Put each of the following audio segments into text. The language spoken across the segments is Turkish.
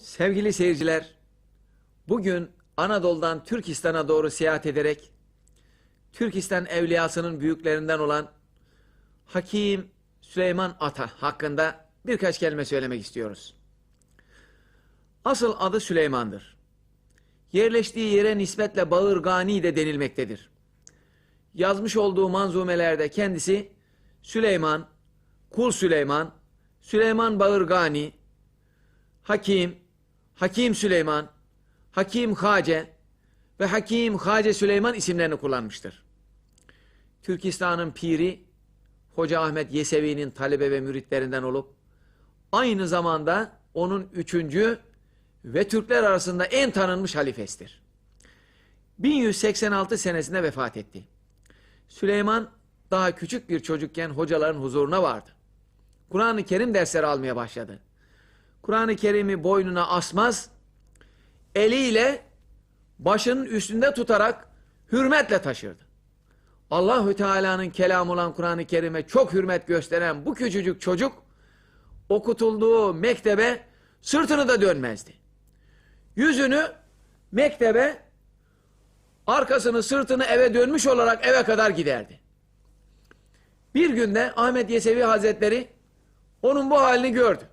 Sevgili seyirciler, bugün Anadolu'dan Türkistan'a doğru seyahat ederek Türkistan evliyasının büyüklerinden olan Hakim Süleyman Ata hakkında birkaç kelime söylemek istiyoruz. Asıl adı Süleyman'dır. Yerleştiği yere nispetle Bağırgani de denilmektedir. Yazmış olduğu manzumelerde kendisi Süleyman, Kul Süleyman, Süleyman Bağırgani, Hakim, Hakim Süleyman, Hakim Hace ve Hakim Hace Süleyman isimlerini kullanmıştır. Türkistan'ın piri Hoca Ahmet Yesevi'nin talebe ve müritlerinden olup aynı zamanda onun üçüncü ve Türkler arasında en tanınmış halifesidir. 1186 senesinde vefat etti. Süleyman daha küçük bir çocukken hocaların huzuruna vardı. Kur'an-ı Kerim dersleri almaya başladı. Kur'an-ı Kerim'i boynuna asmaz, eliyle başının üstünde tutarak hürmetle taşırdı. Allahü Teala'nın kelamı olan Kur'an-ı Kerim'e çok hürmet gösteren bu küçücük çocuk okutulduğu mektebe sırtını da dönmezdi. Yüzünü mektebe arkasını sırtını eve dönmüş olarak eve kadar giderdi. Bir günde Ahmet Yesevi Hazretleri onun bu halini gördü.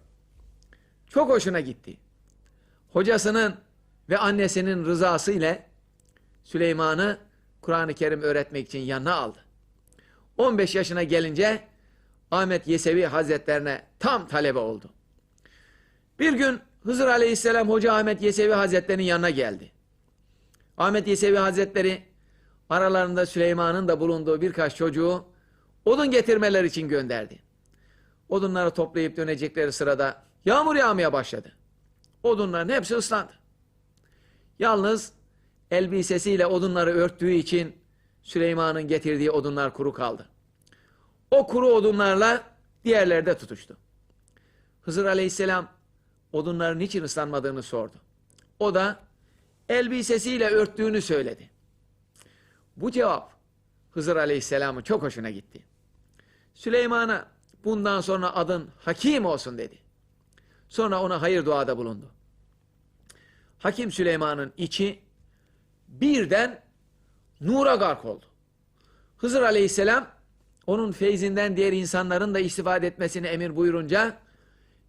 Çok hoşuna gitti. Hocasının ve annesinin rızası ile Süleyman'ı Kur'an-ı Kerim öğretmek için yanına aldı. 15 yaşına gelince Ahmet Yesevi Hazretlerine tam talebe oldu. Bir gün Hızır Aleyhisselam Hoca Ahmet Yesevi Hazretleri'nin yanına geldi. Ahmet Yesevi Hazretleri aralarında Süleyman'ın da bulunduğu birkaç çocuğu odun getirmeler için gönderdi. Odunları toplayıp dönecekleri sırada yağmur yağmaya başladı. Odunların hepsi ıslandı. Yalnız elbisesiyle odunları örttüğü için Süleyman'ın getirdiği odunlar kuru kaldı. O kuru odunlarla diğerleri de tutuştu. Hızır Aleyhisselam odunların niçin ıslanmadığını sordu. O da elbisesiyle örttüğünü söyledi. Bu cevap Hızır Aleyhisselam'ın çok hoşuna gitti. Süleyman'a bundan sonra adın Hakim olsun dedi. Sonra ona hayır duada bulundu. Hakim Süleyman'ın içi birden nura gark oldu. Hızır Aleyhisselam onun feyzinden diğer insanların da istifade etmesini emir buyurunca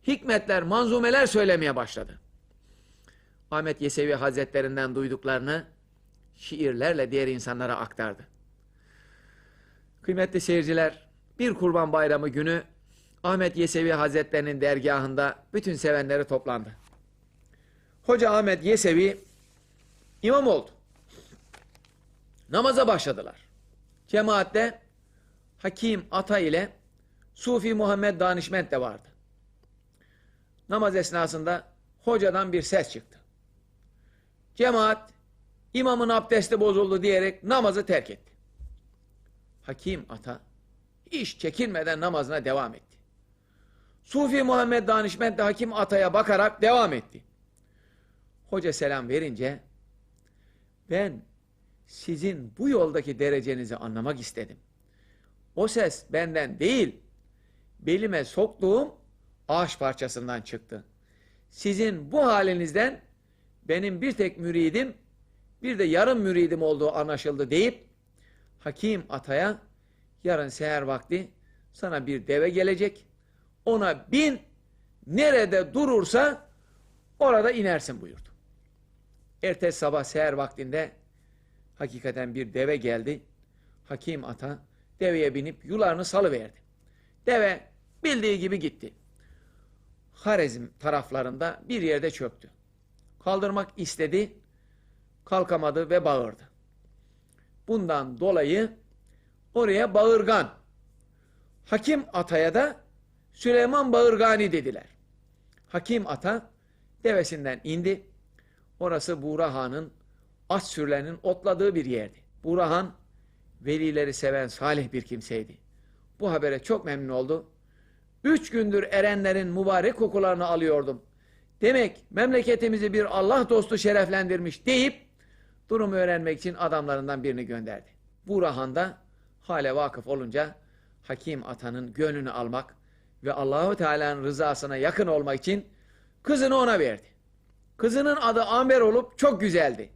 hikmetler, manzumeler söylemeye başladı. Ahmet Yesevi Hazretlerinden duyduklarını şiirlerle diğer insanlara aktardı. Kıymetli seyirciler, bir kurban bayramı günü Ahmet Yesevi Hazretlerinin dergahında bütün sevenleri toplandı. Hoca Ahmet Yesevi imam oldu. Namaza başladılar. Cemaatte Hakim Ata ile Sufi Muhammed Danişment de vardı. Namaz esnasında hocadan bir ses çıktı. Cemaat imamın abdesti bozuldu diyerek namazı terk etti. Hakim Ata hiç çekinmeden namazına devam etti. Sufi Muhammed Danişment Hakim Ata'ya bakarak devam etti. Hoca selam verince ben sizin bu yoldaki derecenizi anlamak istedim. O ses benden değil, belime soktuğum ağaç parçasından çıktı. Sizin bu halinizden benim bir tek müridim, bir de yarım müridim olduğu anlaşıldı deyip Hakim Ata'ya yarın seher vakti sana bir deve gelecek. Ona bin nerede durursa orada inersin buyurdu. Ertesi sabah seher vaktinde hakikaten bir deve geldi. Hakim Ata deveye binip yularını salıverdi. Deve bildiği gibi gitti. Harezm taraflarında bir yerde çöktü. Kaldırmak istedi, kalkamadı ve bağırdı. Bundan dolayı oraya bağırgan, Hakim Ata'ya da Süleyman Bağırgani dediler. Hakim Ata devesinden indi. Orası Buğra Han'ın at sürülerinin otladığı bir yerdi. Buğra Han velileri seven salih bir kimseydi. Bu habere çok memnun oldu. Üç gündür erenlerin mübarek kokularını alıyordum. Demek memleketimizi bir Allah dostu şereflendirmiş deyip durumu öğrenmek için adamlarından birini gönderdi. Buğra Han da hale vakıf olunca Hakim Atan'ın gönlünü almak ve Allahu Teala'nın rızasına yakın olmak için kızını ona verdi. Kızının adı Amber olup çok güzeldi.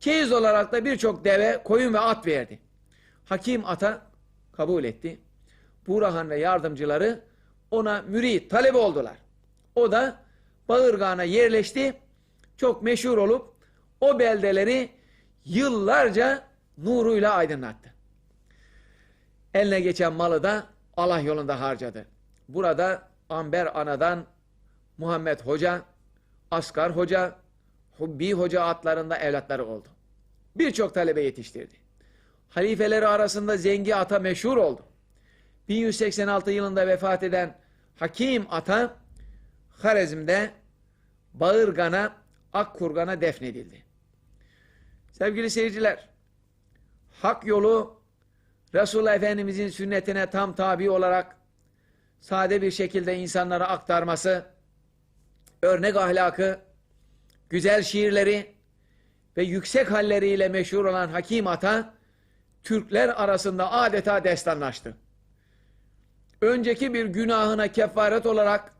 Çeyiz olarak da birçok deve, koyun ve at verdi. Hakim ata kabul etti. Burahan ve yardımcıları ona mürit, talebe oldular. O da Bağırgan'a yerleşti. Çok meşhur olup o beldeleri yıllarca nuruyla aydınlattı. Eline geçen malı da Allah yolunda harcadı. Burada Amber Ana'dan Muhammed Hoca, Asgar Hoca, Hubbi Hoca adlarında evlatları oldu. Birçok talebe yetiştirdi. Halifeleri arasında Zengi Ata meşhur oldu. 1186 yılında vefat eden Hakim Ata, Harezm'de Bağırgan'a, Akkurgan'a defnedildi. Sevgili seyirciler, hak yolu Resulullah Efendimizin sünnetine tam tabi olarak sade bir şekilde insanlara aktarması, örnek ahlakı, güzel şiirleri ve yüksek halleriyle meşhur olan Hakim Ata, Türkler arasında adeta destanlaştı. Önceki bir günahına kefaret olarak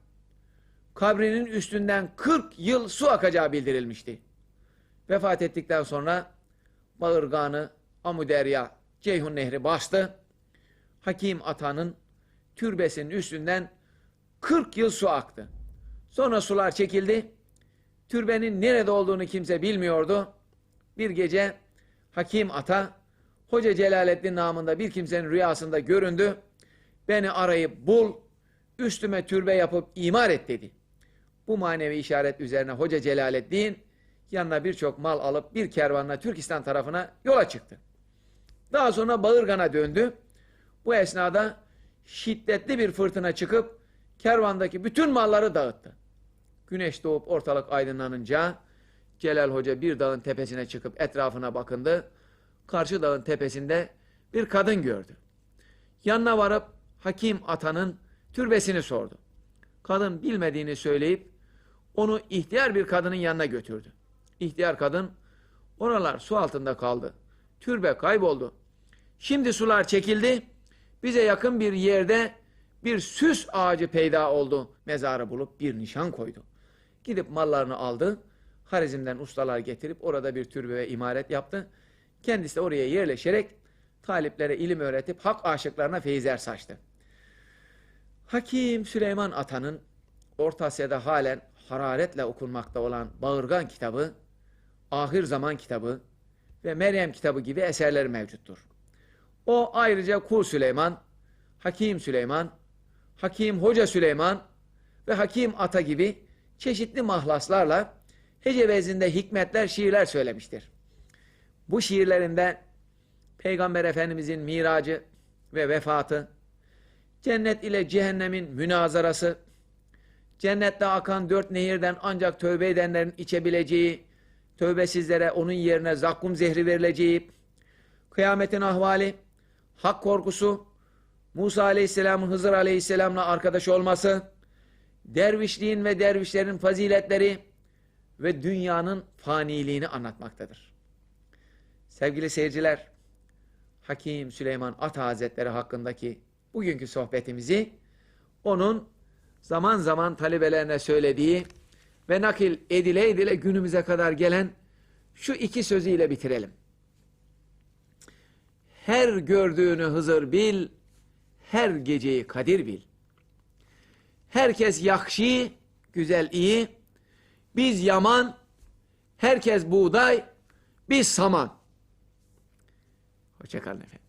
kabrinin üstünden 40 yıl su akacağı bildirilmişti. Vefat ettikten sonra Bağırganı, Amuderya, Ceyhun Nehri bastı. Hakim Ata'nın türbesinin üstünden 40 yıl su aktı. Sonra sular çekildi. Türbenin nerede olduğunu kimse bilmiyordu. Bir gece Hakim Ata, Hoca Celaleddin namında bir kimsenin rüyasında göründü. Beni arayıp bul, üstüme türbe yapıp imar et dedi. Bu manevi işaret üzerine Hoca Celaleddin yanına birçok mal alıp bir kervanla Türkistan tarafına yola çıktı. Daha sonra Bağırgan'a döndü. Bu esnada şiddetli bir fırtına çıkıp kervandaki bütün malları dağıttı. Güneş doğup ortalık aydınlanınca Celal Hoca bir dağın tepesine çıkıp etrafına bakındı. Karşı dağın tepesinde bir kadın gördü. Yanına varıp Hakim Atan'ın türbesini sordu. Kadın bilmediğini söyleyip onu ihtiyar bir kadının yanına götürdü. İhtiyar kadın oralar su altında kaldı. Türbe kayboldu. Şimdi sular çekildi. Bize yakın bir yerde bir süs ağacı peyda oldu. Mezarı bulup bir nişan koydu. Gidip mallarını aldı. Harizm'den ustalar getirip orada bir türbe ve imaret yaptı. Kendisi de oraya yerleşerek taliplere ilim öğretip hak aşıklarına feyizler saçtı. Hakim Süleyman Atan'ın Orta Asya'da halen hararetle okunmakta olan Bağırgan kitabı, Ahir Zaman kitabı ve Meryem kitabı gibi eserleri mevcuttur. O ayrıca Kul Süleyman, Hakim Süleyman, Hakim Hoca Süleyman ve Hakim Ata gibi çeşitli mahlaslarla hece vezinde hikmetler, şiirler söylemiştir. Bu şiirlerinde Peygamber Efendimizin miracı ve vefatı, cennet ile cehennemin münazarası, cennette akan dört nehirden ancak tövbe edenlerin içebileceği, tövbesizlere onun yerine zakkum zehri verileceği, kıyametin ahvali, hak korkusu, Musa Aleyhisselam'ın Hızır Aleyhisselam'la arkadaş olması, dervişliğin ve dervişlerin faziletleri ve dünyanın faniliğini anlatmaktadır. Sevgili seyirciler, Hakim Süleyman Ata Hazretleri hakkındaki bugünkü sohbetimizi onun zaman zaman talebelerine söylediği ve nakil edile edile günümüze kadar gelen şu iki sözüyle bitirelim. Her gördüğünü Hızır bil, her geceyi Kadir bil. Herkes yakşi, güzel iyi, biz yaman, herkes buğday, biz saman. Hoşçakalın efendim.